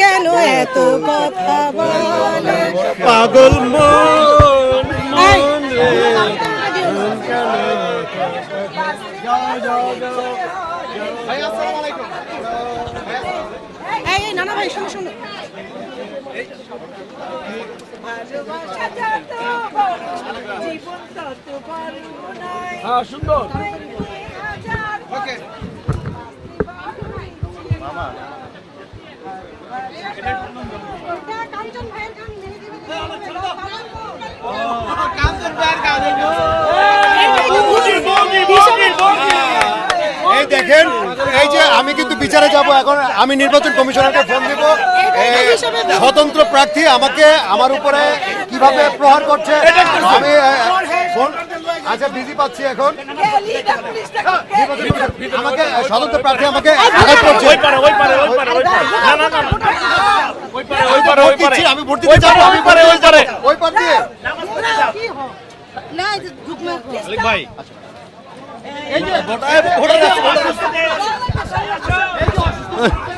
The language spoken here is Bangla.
কেন এত কথা বলে পাগল মন এই, নানা ভাই শোনো শোনো। ভালোবাসা যত বড়, জীবন তত বড় নয়। হ্যাঁ সুন্দর। হাজার ওটা কাঞ্চন ভাইয়ের গান মেরে দিবে এই দেখেন এই যে আমি কিন্তু বিচারে যাব এখন আমি নির্বাচন কমিশনারকে ফোন দিব স্বতন্ত্র প্রার্থী আমাকে আমার উপরে কীভাবে প্রহার করছে আমি ফোন আচ্ছা বিজি পাচ্ছি এখন আমাকে স্বতন্ত্র প্রার্থী আমাকে আঘাত করছে ওই পারে ওই পারে ওই পারে ওই পারে না না না না ওই পারে ওই পারে ওই পারে আমি ভোট দিতে যাব ওই পারে ওই পারে ওই পার দিয়ে না এই যে ভোটার আছে, Hey,